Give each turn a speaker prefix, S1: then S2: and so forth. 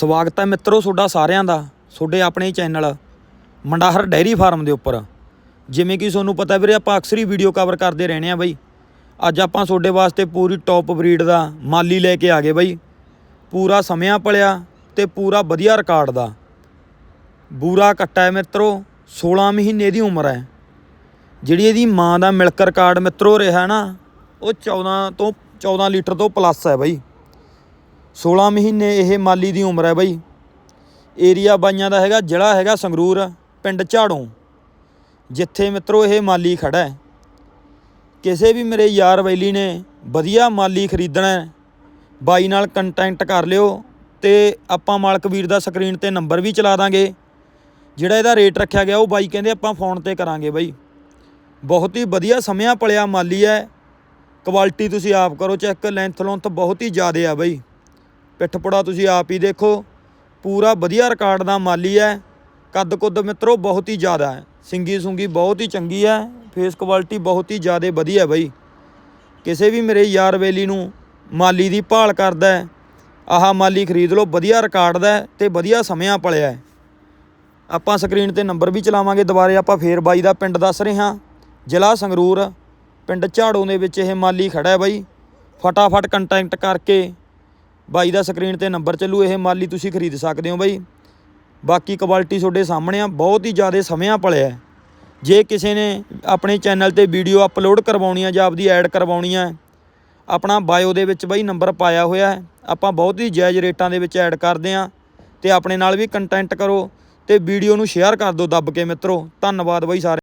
S1: ਸਵਾਗਤ ਹੈ ਮਿੱਤਰੋ ਤੁਹਾਡਾ ਸਾਰਿਆਂ ਦਾ, ਤੁਹਾਡੇ ਆਪਣੇ ਚੈਨਲ ਮੰਡਾਹਰ ਡੈਰੀ ਫਾਰਮ ਦੇ ਉੱਪਰ। ਜਿਵੇਂ ਕਿ ਤੁਹਾਨੂੰ ਪਤਾ ਵੀਰੇ, ਆਪਾਂ ਅਕਸਰ ਹੀ ਵੀਡੀਓ ਕਵਰ ਕਰਦੇ ਰਹਿੰਦੇ ਆ ਬਾਈ। ਅੱਜ ਆਪਾਂ ਤੁਹਾਡੇ ਵਾਸਤੇ ਪੂਰੀ ਟੌਪ ਬਰੀਡ ਦਾ ਮਾਲੀ ਲੈ ਕੇ ਆ ਗਏ ਬਾਈ। ਪੂਰਾ ਸਮਿਆਂ ਪਲਿਆ ਤੇ ਪੂਰਾ ਵਧੀਆ ਰਿਕਾਰਡ ਦਾ। ਬੂਰਾ ਕੱਟਾ ਹੈ ਮਿੱਤਰੋ 16 ਮਹੀਨੇ ਦੀ ਉਮਰ ਹੈ। ਜਿਹੜੀ ਇਹਦੀ ਮਾਂ ਦਾ ਮਿਲਕ ਰਿਕਾਰਡ ਮਿੱਤਰੋ ਰਿਹਾ ਨਾ, ਉਹ 14 ਤੋਂ 14 ਲੀਟਰ ਤੋਂ ਪਲੱਸ ਹੈ ਬਾਈ। 16 ਮਹੀਨੇ ਇਹ ਮਾਲੀ ਦੀ ਉਮਰ ਹੈ ਬਾਈ। ਏਰੀਆ ਬਾਈਆਂ ਦਾ ਹੈਗਾ, ਜ਼ਿਲ੍ਹਾ ਹੈਗਾ ਸੰਗਰੂਰ, ਪਿੰਡ ਝਾੜੋਂ। ਜਿੱਥੇ ਮਿੱਤਰੋ ਇਹ ਮਾਲੀ ਖੜਾ ਹੈ। ਕਿਸੇ ਵੀ ਮੇਰੇ ਯਾਰ ਵੈਲੀ ਨੇ ਵਧੀਆ ਮਾਲੀ ਖਰੀਦਣਾ ਬਾਈ ਨਾਲ ਕੰਟੈਕਟ ਕਰ ਲਿਓ ਤੇ ਆਪਾਂ ਮਾਲਕ ਵੀਰ ਦਾ ਸਕਰੀਨ ਤੇ ਨੰਬਰ ਵੀ ਚਲਾ ਦਾਂਗੇ। ਜਿਹੜਾ ਇਹਦਾ ਰੇਟ ਰੱਖਿਆ ਗਿਆ, ਉਹ ਬਾਈ ਕਹਿੰਦੇ ਆਪਾਂ ਫੋਨ ਤੇ ਕਰਾਂਗੇ ਬਾਈ। ਬਹੁਤ ਹੀ ਵਧੀਆ ਸਮਿਆਂ ਪਲਿਆ ਮਾਲੀ ਹੈ। ਕੁਆਲਿਟੀ ਤੁਸੀਂ ਆਪ ਕਰੋ ਚੈੱਕ ਲੈਂਥ ਲੌਂਥ ਬਹੁਤ ਹੀ ਜ਼ਿਆਦਾ ਆ ਬਾਈ। ਪਿੱਠ ਪੁੜਾ ਤੁਸੀਂ ਆਪ ਹੀ ਦੇਖੋ। ਪੂਰਾ ਵਧੀਆ ਰਿਕਾਰਡ ਦਾ ਮਾਲੀ ਹੈ। ਕੱਦ ਕੁੱਦ ਮਿੱਤਰੋ, ਬਹੁਤ ਹੀ ਜ਼ਿਆਦਾ ਹੈ। ਸਿੰਗੀ ਸੁੰਗੀ ਬਹੁਤ ਹੀ ਚੰਗੀ ਹੈ। ਫੇਸ ਕੁਆਲਿਟੀ ਬਹੁਤ ਹੀ ਜ਼ਿਆਦਾ ਵਧੀਆ ਬਾਈ। ਕਿਸੇ ਵੀ ਮੇਰੇ ਯਾਰ ਵੇਲੀ ਨੂੰ ਮਾਲੀ ਦੀ ਭਾਲ ਕਰਦਾ ਹੈ, ਆਹ ਮਾਲੀ ਖਰੀਦ ਲਓ, ਵਧੀਆ ਰਿਕਾਰਡ ਦਾ ਹੈ ਤੇ ਵਧੀਆ ਸਮਿਆਂ ਪਲਿਆ ਆਪਾਂ ਸਕਰੀਨ ਤੇ ਨੰਬਰ ਵੀ ਚਲਾਵਾਂਗੇ ਦੁਬਾਰੇ, ਆਪਾਂ ਫੇਰ ਬਾਈ ਦਾ ਪਿੰਡ ਦੱਸ ਰਹੇ ਹਾਂ। ਜ਼ਿਲ੍ਹਾ ਸੰਗਰੂਰ, ਪਿੰਡ ਝਾੜੋਂ ਦੇ ਵਿੱਚ ਇਹ ਮਾਲੀ ਖੜਾ ਹੈ ਬਾਈ। ਫਟਾਫਟ ਕੰਟੈਕਟ ਕਰਕੇ ਬਾਈ ਦਾ ਸਕਰੀਨ ਤੇ ਨੰਬਰ ਚੱਲੂ, ਇਹ ਮਾਲੀ ਤੁਸੀਂ ਖਰੀਦ ਸਕਦੇ ਹੋ ਬਾਈ। ਬਾਕੀ ਕੁਆਲਿਟੀ ਤੁਹਾਡੇ ਸਾਹਮਣੇ ਆ, ਬਹੁਤ ਹੀ ਜ਼ਿਆਦਾ ਸਮਿਆਂ ਪਲਿਆ ਜੇ ਕਿਸੇ ਨੇ ਆਪਣੇ ਚੈਨਲ ਤੇ ਵੀਡੀਓ ਅਪਲੋਡ ਕਰਵਾਉਣੀ ਆ ਜਾਂ ਆਪਦੀ ਐਡ ਕਰਵਾਉਣੀ ਆ, ਆਪਣਾ ਬਾਇਓ ਦੇ ਵਿੱਚ ਬਾਈ ਨੰਬਰ ਪਾਇਆ ਹੋਇਆ ਹੈ। ਆਪਾਂ ਬਹੁਤ ਹੀ ਜਾਇਜ਼ ਰੇਟਾਂ ਦੇ ਵਿੱਚ ਐਡ ਕਰਦੇ ਆ ਤੇ ਆਪਣੇ ਨਾਲ ਵੀ ਕੰਟੈਂਟ ਕਰੋ ਤੇ ਵੀਡੀਓ ਨੂੰ ਸ਼ੇਅਰ ਕਰ ਦਿਓ ਦੱਬ ਕੇ ਮਿੱਤਰੋ। ਧੰਨਵਾਦ ਬਾਈ ਸਾਰੇ।